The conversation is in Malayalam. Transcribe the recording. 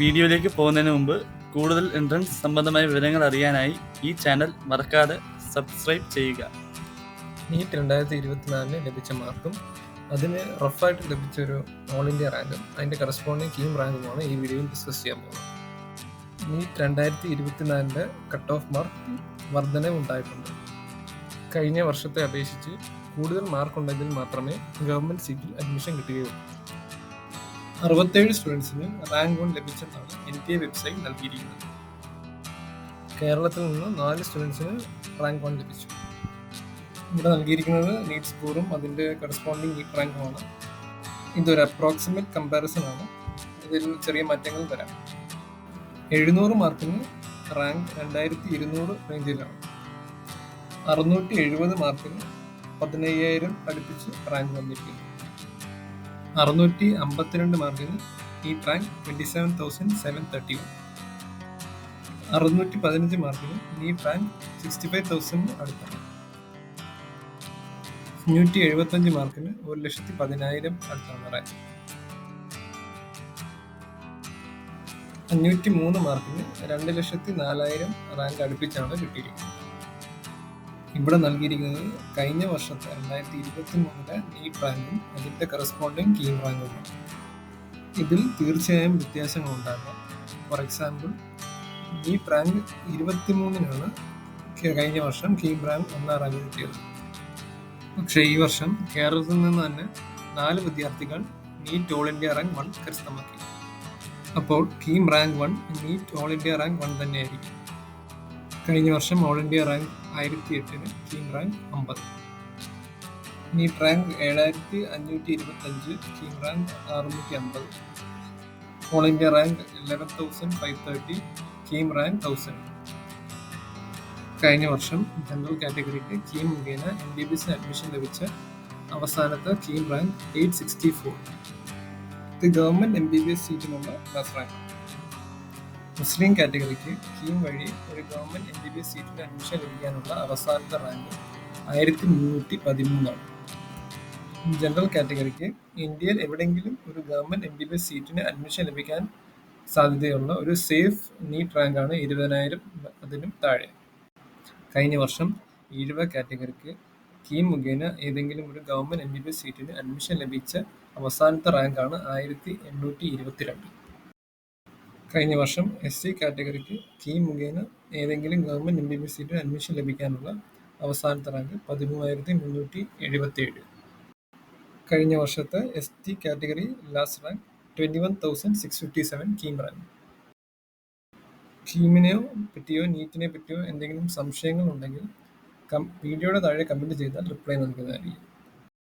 വീഡിയോയിലേക്ക് പോകുന്നതിന് മുമ്പ് കൂടുതൽ എൻട്രൻസ് സംബന്ധമായ വിവരങ്ങൾ അറിയാനായി ഈ ചാനൽ മറക്കാതെ സബ്സ്ക്രൈബ് ചെയ്യുക. നീറ്റ് രണ്ടായിരത്തി ഇരുപത്തിനാലിന് ലഭിച്ച മാർക്കും അതിന് റഫായിട്ട് ലഭിച്ച ഒരു ഓൾ ഇന്ത്യ റാങ്കും അതിന്റെ കറസ്പോണ്ടിങ് കീം റാങ്കുമാണ് ഈ വീഡിയോയിൽ ഡിസ്കസ് ചെയ്യാൻ പോകുന്നത്. നീറ്റ് രണ്ടായിരത്തി ഇരുപത്തിനാലിന്റെ കട്ട് ഓഫ് മാർക്ക് വർധന ഉണ്ടായിട്ടുണ്ട്. കഴിഞ്ഞ വർഷത്തെ അപേക്ഷിച്ച് കൂടുതൽ മാർക്കുണ്ടെങ്കിൽ മാത്രമേ ഗവൺമെന്റ് സീറ്റിൽ അഡ്മിഷൻ കിട്ടുകയുള്ളൂ. അറുപത്തേഴ് സ്റ്റുഡൻസിന് റാങ്ക് വൺ ലഭിച്ചെന്നാണ് എൻ ടി എ വെബ്സൈറ്റ് നൽകിയിരിക്കുന്നത്. കേരളത്തിൽ നിന്ന് നാല് സ്റ്റുഡൻസിന് റാങ്ക് വൺ ലഭിച്ചു. ഇവിടെ നൽകിയിരിക്കുന്നത് നീറ്റ് സ്കോറും അതിന്റെ കറസ്പോണ്ടിങ് നീറ്റ് റാങ്കുമാണ്. ഇതൊരു അപ്രോക്സിമേറ്റ് കമ്പാരിസൺ ആണ്. ഇതിൽ ചെറിയ മാറ്റങ്ങൾ വരാം. എഴുന്നൂറ് മാർക്കിന് റാങ്ക് രണ്ടായിരത്തി ഇരുന്നൂറ് റേഞ്ചിലാണ്. അറുന്നൂറ്റി എഴുപത് മാർക്കിന് പതിനയ്യായിരം അടുപ്പിച്ച് റാങ്ക് വന്നിരിക്കുന്നു. അറുന്നൂറ്റി അമ്പത്തിരണ്ട് മാർക്കിന് ഈ rank twenty seven thousand seven thirty one അറുന്നൂറ്റി പതിനഞ്ച് മാർക്കിന് ഈ ട്രാങ്ക് സിക്സ്റ്റി ഫൈവ് തൗസൻഡ് അടുത്താണ്. അഞ്ഞൂറ്റി എഴുപത്തഞ്ച് മാർക്കിന് ഒരു ലക്ഷത്തി പതിനായിരം അടുത്താണ് റാങ്ക് അഞ്ഞൂറ്റി മൂന്ന് മാർക്കിന് രണ്ട് ലക്ഷത്തി നാലായിരം റാങ്ക് അടുപ്പിച്ചാണ് കിട്ടിയിരിക്കുന്നത്. ഇവിടെ നൽകിയിരിക്കുന്നത് കഴിഞ്ഞ വർഷത്തെ രണ്ടായിരത്തി ഇരുപത്തി മൂന്നിലെ നീറ്റ് റാങ്കും അതിന്റെ കറസ്പോണ്ടിങ് കീം റാങ്കുമാണ് ഇതിൽ തീർച്ചയായും വ്യത്യാസങ്ങൾ ഉണ്ടാകാം. ഫോർ എക്സാമ്പിൾ നീറ്റ് റാങ്ക് ഇരുപത്തി മൂന്നിനാണ് കഴിഞ്ഞ വർഷം കീം റാങ്ക് ഒന്നാം റാങ്ക് കിട്ടിയത്. പക്ഷേ ഈ വർഷം കേരളത്തിൽ നിന്ന് തന്നെ നാല് വിദ്യാർത്ഥികൾ NEET all India rank one കരസ്ഥമാക്കി. അപ്പോൾ KEAM rank one NEET all India rank one തന്നെയായിരിക്കും. കഴിഞ്ഞ വർഷം ഓൾ ഇന്ത്യ റാങ്ക് ആയിരത്തി എട്ടിന് ടീം റാങ്ക് അമ്പത്. നീറ്റ് റാങ്ക് ഏഴായിരത്തി അഞ്ഞൂറ്റി ഇരുപത്തഞ്ച് ടീം റാങ്ക് അറുന്നൂറ്റി അമ്പത് all India rank eleven thousand five thirty KEAM rank thousand കഴിഞ്ഞ വർഷം ജനറൽ കാറ്റഗറിക്ക് കീം മുഖേന എം ബി സി അഡ്മിഷൻ ലഭിച്ച അവസാനത്തെ KEAM rank eight sixty four ഇത് government M B B S സീറ്റിനുള്ള class rank മുസ്ലിം കാറ്റഗറിക്ക് കീം വഴി ഒരു government M B B S സീറ്റിൽ അഡ്മിഷൻ ലഭിക്കാനുള്ള അവസാനത്തെ റാങ്ക് ആയിരത്തി മുന്നൂറ്റി പതിമൂന്നാണ് ജനറൽ കാറ്റഗറിക്ക് ഇന്ത്യയിൽ എവിടെയെങ്കിലും ഒരു government M B B S സീറ്റിന് അഡ്മിഷൻ ലഭിക്കാൻ സാധ്യതയുള്ള ഒരു സേഫ് നീറ്റ് റാങ്കാണ് ഇരുപതിനായിരം അതിനും താഴെ. കഴിഞ്ഞ വർഷം ഈഴവ കാറ്റഗറിക്ക് കീം മുഖേന ഏതെങ്കിലും ഒരു government M B B S സീറ്റിന് അഡ്മിഷൻ ലഭിച്ച അവസാനത്തെ റാങ്കാണ് ആയിരത്തി എണ്ണൂറ്റി ഇരുപത്തിരണ്ട് കഴിഞ്ഞ വർഷം എസ് സി കാറ്റഗറിക്ക് കീ മുഖേന ഏതെങ്കിലും ഗവൺമെന്റ് എം ബി ബി സീറ്റിൽ അഡ്മിഷൻ ലഭിക്കാനുള്ള അവസാനത്തെ റാങ്ക് പതിമൂവായിരത്തി മുന്നൂറ്റി എഴുപത്തിയേഴ് കഴിഞ്ഞ വർഷത്തെ S T category last rank twenty one thousand six fifty seven KEAM rank കീമിനെയോ പറ്റിയോ നീറ്റിനെ പറ്റിയോ എന്തെങ്കിലും സംശയങ്ങളുണ്ടെങ്കിൽ കം വീഡിയോയുടെ താഴെ കമന്റ് ചെയ്താൽ റിപ്ലൈ നൽകുന്നതായിരിക്കും.